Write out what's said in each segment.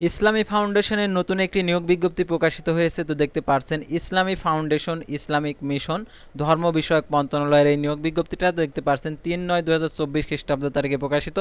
ইসলামী ফাউন্ডেশনের নতুন একটি নিয়োগ বিজ্ঞপ্তি প্রকাশিত হয়েছে। তো দেখতে পারছেন, ইসলামী ফাউন্ডেশন ইসলামিক মিশন, ধর্ম বিষয়ক মন্ত্রণালয়ের এই নিয়োগ বিজ্ঞপ্তিটা দেখতে পারছেন, তিন নয় দু হাজার চব্বিশ খ্রিস্টাব্দ তারিখে প্রকাশিত।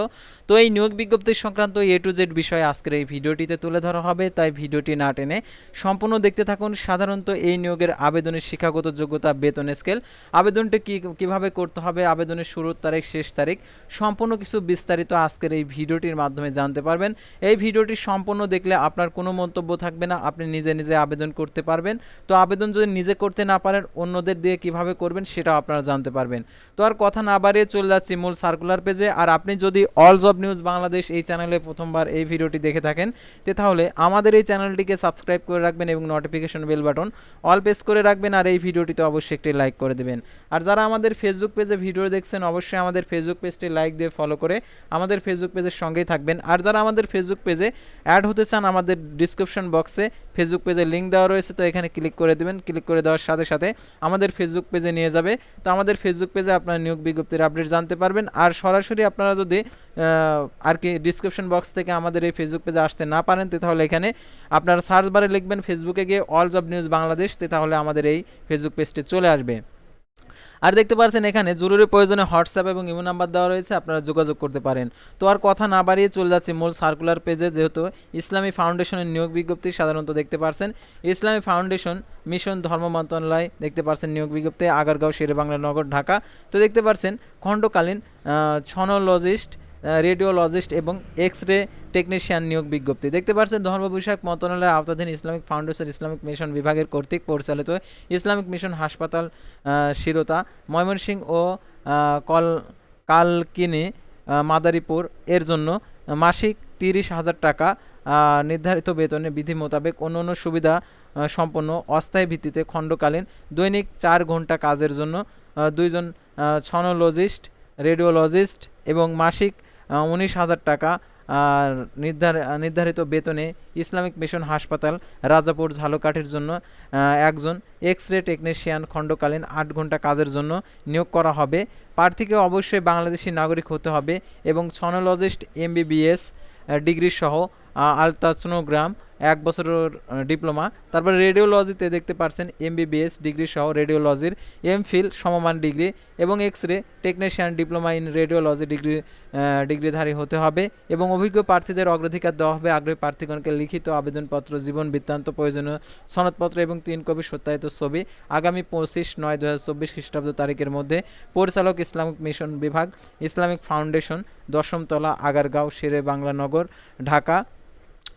তো এই নিয়োগ বিজ্ঞপ্তি সংক্রান্ত এ টু জেড বিষয়ে আজকের এই ভিডিওটিতে তুলে ধরা হবে, তাই ভিডিওটি না টেনে সম্পূর্ণ দেখতে থাকুন। সাধারণত এই নিয়োগের আবেদনের শিক্ষাগত যোগ্যতা, বেতন স্কেল, আবেদনটি কী, কীভাবে করতে হবে, আবেদনের শুরুর তারিখ, শেষ তারিখ, সম্পূর্ণ কিছু বিস্তারিত আজকের এই ভিডিওটির মাধ্যমে জানতে পারবেন। এই ভিডিওটি সম্পূর্ণ দেখলে আপনার কোনো মন্তব্য থাকবে না, আপনি নিজে নিজে আবেদন করতে পারবেন। তো আবেদন যদি নিজে করতে না পারেন, অন্যদের দিয়ে কীভাবে করবেন সেটাও আপনারা জানতে পারবেন। তো আর কথা না বাড়িয়ে চলে যাচ্ছি মূল সার্কুলার পেজে আর আপনি যদি অল জব নিউজ বাংলাদেশ এই চ্যানেলে প্রথমবার এই ভিডিওটি দেখে থাকেন, তে তাহলে আমাদের এই চ্যানেলটিকে সাবস্ক্রাইব করে রাখবেন এবং notification bell button all press করে রাখবেন। আর এই ভিডিওটিতে অবশ্যই একটি লাইক করে দেবেন। আর যারা আমাদের ফেসবুক পেজে ভিডিও দেখছেন, অবশ্যই আমাদের ফেসবুক পেজটি লাইক দিয়ে ফলো করে আমাদের ফেসবুক পেজের সঙ্গেই থাকবেন। আর যারা আমাদের ফেসবুক পেজে অ্যাড হতে চান, আমাদের ডিসক্রিপশন বক্সে ফেসবুক পেজে লিঙ্ক দেওয়া রয়েছে, তো এখানে ক্লিক করে দেবেন। ক্লিক করে দেওয়ার সাথে সাথে আমাদের ফেসবুক পেজে নিয়ে যাবে। তো আমাদের ফেসবুক পেজে আপনার নিয়োগ বিজ্ঞপ্তির আপডেট জানতে পারবেন। আর সরাসরি আপনারা যদি আর কি ডিসক্রিপশন বক্স থেকে আমাদের এই ফেসবুক পেজে আসতে না পারেন তাহলে এখানে আপনারা সার্চ বারে লিখবেন ফেসবুকে গিয়ে অল জব নিউজ বাংলাদেশ তো তাহলে আমাদের এই ফেসবুক পেজটি চলে আসবে। আর দেখতে পাচ্ছেন এখানে জরুরি প্রয়োজনে হোয়াটসঅ্যাপ এবং ইমো নাম্বার দেওয়া রয়েছে, আপনারা যোগাযোগ করতে পারেন। তো আর কথা না বাড়িয়ে চলে যাচ্ছে মূল সার্কুলার পেজে যেহেতু ইসলামী ফাউন্ডেশনের নিয়োগ বিজ্ঞপ্তি সাধারণত দেখতে পারছেন। ইসলামী ফাউন্ডেশন মিশন ধর্ম মন্ত্রণালয় দেখতে পারছেন নিয়োগ বিজ্ঞপ্তি, আগারগাঁও শেরেবাংলা নগর ঢাকা। তো দেখতে পারছেন খণ্ডকালীন ছনোলজিস্ট রেডিওলজিস্ট এবং এক্স রে টেকনিশিয়ান নিয়োগ বিজ্ঞপ্তি। দেখতে পাচ্ছেন ধর্ম বিষয়ক মন্ত্রণালয়ের আওতাধীন ইসলামিক ফাউন্ডেশন, ইসলামিক মিশন বিভাগের কর্তৃক পরিচালিত ইসলামিক মিশন হাসপাতাল শিরোতা, ময়মনসিংহ ও কল, কালকিনি মাদারীপুর। এর জন্য মাসিক তিরিশ হাজার টাকা নির্ধারিত বেতনে বিধি মোতাবেক অন্য অন্য সুবিধা সম্পন্ন অস্থায়ী ভিত্তিতে খণ্ডকালীন দৈনিক চার ঘণ্টা কাজের জন্য দুইজন ছনোলজিস্ট, রেডিওলজিস্ট এবং মাসিক উনিশ হাজার টাকা নির্ধারিত বেতনে ইসলামিক মিশন হাসপাতাল রাজাপুর ঝালকাঠির জন্য একজন এক্স রে টেকনিশিয়ান খণ্ডকালীন আট ঘণ্টা কাজের জন্য নিয়োগ করা হবে। প্রার্থীকে অবশ্যই বাংলাদেশি নাগরিক হতে হবে এবং সনোলজিস্ট এমবিবিএস ডিগ্রি সহ আলট্রাসোনোগ্রাম এক বছরের ডিপ্লোমা। তারপরে রেডিওলজিতে দেখতে পারছেন এমবিবিএস ডিগ্রি সহ রেডিওলজির এমফিল সমমান ডিগ্রি এবং X ray technician diploma in radiology degree ডিগ্রিধারী হতে হবে এবং অভিজ্ঞ প্রার্থীদের অগ্রাধিকার দেওয়া হবে। আগ্রহী প্রার্থীগণকে লিখিত আবেদনপত্র, জীবন বৃত্তান্ত, প্রয়োজনীয় সনদপত্র এবং তিন কপি সত্যায়িত ছবি আগামী পঁচিশ নয় দু হাজার চব্বিশ খ্রিস্টাব্দ তারিখের মধ্যে পরিচালক ইসলামিক মিশন বিভাগ, ইসলামিক ফাউন্ডেশন, দশমতলা, আগারগাঁও, শেরে বাংলা নগর ঢাকা।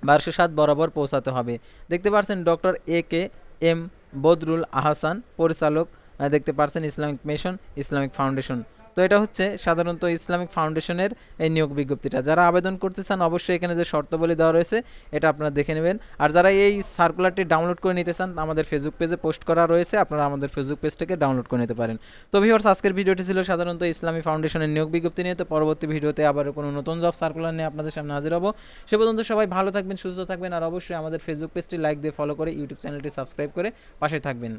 বারোশো সাত বরাবর পৌঁছাতে হবে। দেখতে পাচ্ছেন doctor A K M Badrul Ahsan, পরিচালক দেখতে পাচ্ছেন ইসলামিক মিশন, ইসলামিক ফাউন্ডেশন। তো এটা হচ্ছে সাধারণত ইসলামিক ফাউন্ডেশনের এই নিয়োগ বিজ্ঞপ্তিটা। যারা আবেদন করতে চান, অবশ্যই এখানে যে শর্তাবলী দেওয়া রয়েছে, এটা আপনারা দেখে নেবেন। আর যারা এই সার্কুলারটি ডাউনলোড করে নিতে চান, আমাদের ফেসবুক পেজে পোস্ট করা রয়েছে, আপনারা আমাদের ফেসবুক পেজ থেকে ডাউনলোড করে নিতে পারেন। তো ভিউয়ার্স আজকের ভিডিওটি ছিল সাধারণত ইসলামী ফাউন্ডেশনের নিয়োগ বিজ্ঞপ্তি নিয়ে। তো পরবর্তী ভিডিওতে আবার কোনো নতুন জব সার্কুলার নিয়ে আপনাদের সামনে হাজির হব। সে পর্যন্ত সবাই ভালো থাকবেন, সুস্থ থাকবেন, আর অবশ্যই আমাদের ফেসবুক পেজটি লাইক দিয়ে ফলো করে ইউটিউব চ্যানেলটি সাবস্ক্রাইব করে পাশে থাকবেন।